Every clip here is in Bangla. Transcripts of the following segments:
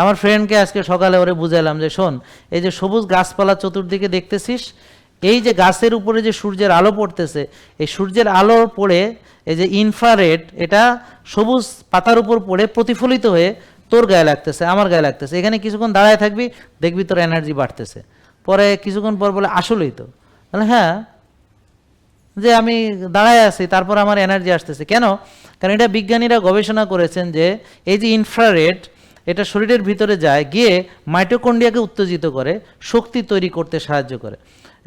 আমার ফ্রেন্ডকে আজকে সকালে ওরে বুঝালাম যে, শোন, এই যে সবুজ গাছপালা চতুর্দিকে দেখতেছিস, এই যে গাছের উপরে যে সূর্যের আলো পড়তেছে, এই সূর্যের আলো পড়ে, এই যে ইনফ্রারেড এটা সবুজ পাতার উপর পড়ে প্রতিফলিত হয়ে তোর গায়ে লাগতেছে, আমার গায়ে লাগতেছে। এখানে কিছুক্ষণ দাঁড়ায় থাকবি, দেখবি তোর এনার্জি বাড়তেছে। পরে কিছুক্ষণ পর বলে, আসলেই তো। তাহলে হ্যাঁ। যে, আমি দাঁড়ায় আছি, তারপর আমার এনার্জি আসতেছে। কেন? কারণ এটা বিজ্ঞানীরা গবেষণা করেছেন যে, এই যে ইনফ্রারেড এটা শরীরের ভিতরে যায়, গিয়ে মাইটোকন্ডিয়াকে উত্তেজিত করে, শক্তি তৈরি করতে সাহায্য করে।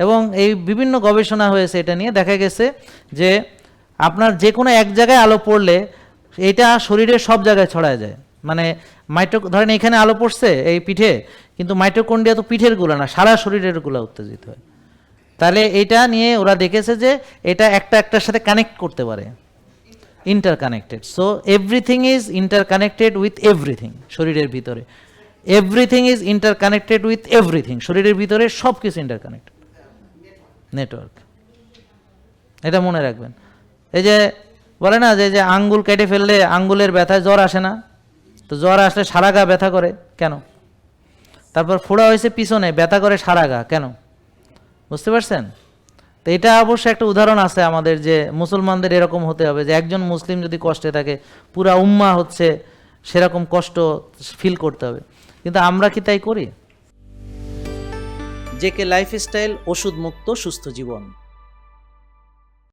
এবং এই বিভিন্ন গবেষণা হয়েছে এটা নিয়ে। দেখা গেছে যে আপনার যে কোনো এক জায়গায় আলো পড়লে এটা শরীরের সব জায়গায় ছড়ায় যায়। মানে মাইটো ধরেন এখানে আলো পড়ছে এই পিঠে, কিন্তু মাইটোকন্ডিয়া তো পিঠেরগুলো না, সারা শরীরেরগুলো উত্তেজিত হয়। তাহলে এটা নিয়ে ওরা দেখেছে যে এটা একটা একটার সাথে কানেক্ট করতে পারে। Interconnected so everything is interconnected with everything শরীরের ভিতরে। Everything is interconnected with everything শরীরের ভিতরে সব কিছু ইন্টার কানেক্টেড নেটওয়ার্ক এটা মনে রাখবেন। এই যে, বলে না যে যে আঙ্গুল কেটে ফেললে আঙ্গুলের ব্যথায় জ্বর আসে না? তো জ্বর আসলে সারা গা ব্যথা করে, কেন? তারপর ফোড়া হয়েছে পিছনে, ব্যথা করে সারা গা, কেন? বুঝতে পারছেন? তো এটা অবশ্য একটা উদাহরণ আছে আমাদের যে মুসলমানদের এরকম হতে হবে যে একজন মুসলিম যদি কষ্টে থাকে, পুরা উম্মা হচ্ছে সেরকম কষ্ট ফিল করতে হবে। কিন্তু আমরা কি তাই করি? যে কে লাইফস্টাইল ওষুধ মুক্ত সুস্থ জীবন।